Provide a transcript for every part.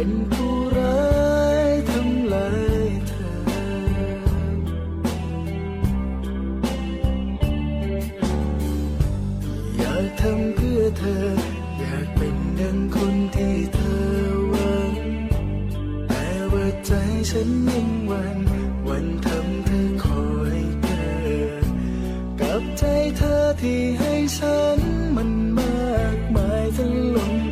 เป็นผู้ร้ายทำลายเธอ อยากทำเพื่อเธอ อยากเป็นดังคนที่เธอหวัง แต่ว่าใจฉันยังหวั่นหวั่นทำเธอคอยเธอ กับใจเธอที่ให้ฉันมันมากมายจนล้น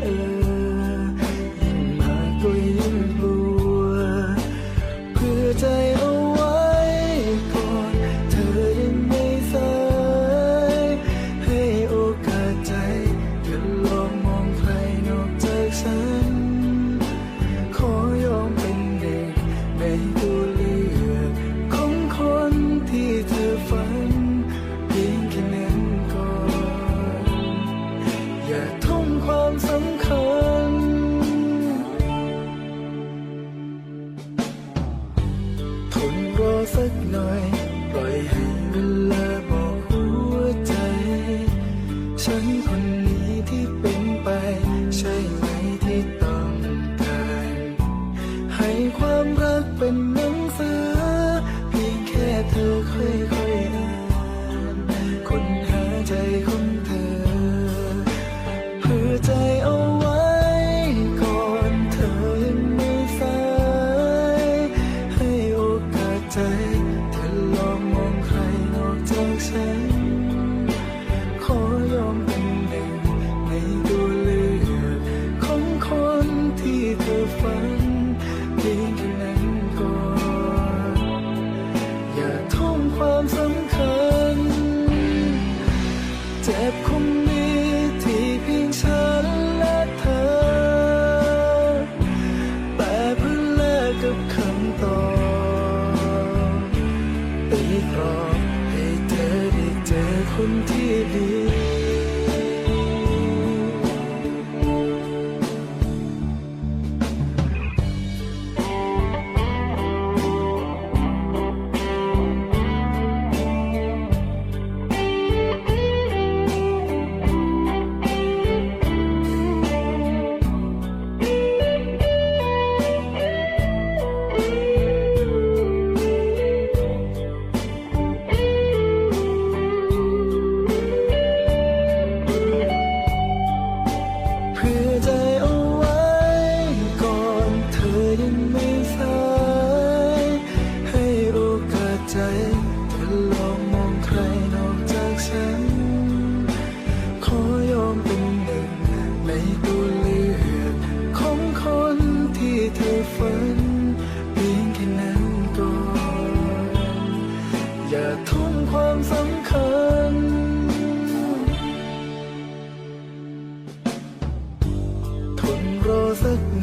ทุ่มความสำคัญ ทนรอสักหน่อย ปล่อยให้เวลา มีที่เพียงฉันและเธอ แต่เพื่อแลกกับคำตอบตีกรอบให้เธอได้เจอคนที่ดี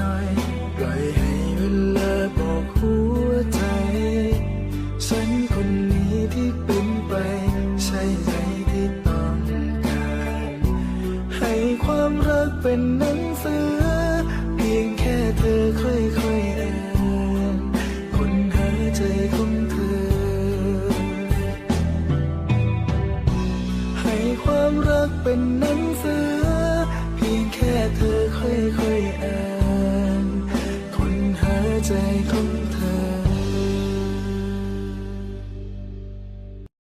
น่อยปล่อยให้เวลาบอกหัวใจ ฉันคนนี้ที่เป็นไป ใช่ไหมที่ต้องการให้ความรักเป็นหนังสือ เพียงแค่เธอค่อยๆอ่านคนหาใจของเธอ ให้ความรักเป็นหนังสือ เพียงแค่เธอค่อยๆอ่าน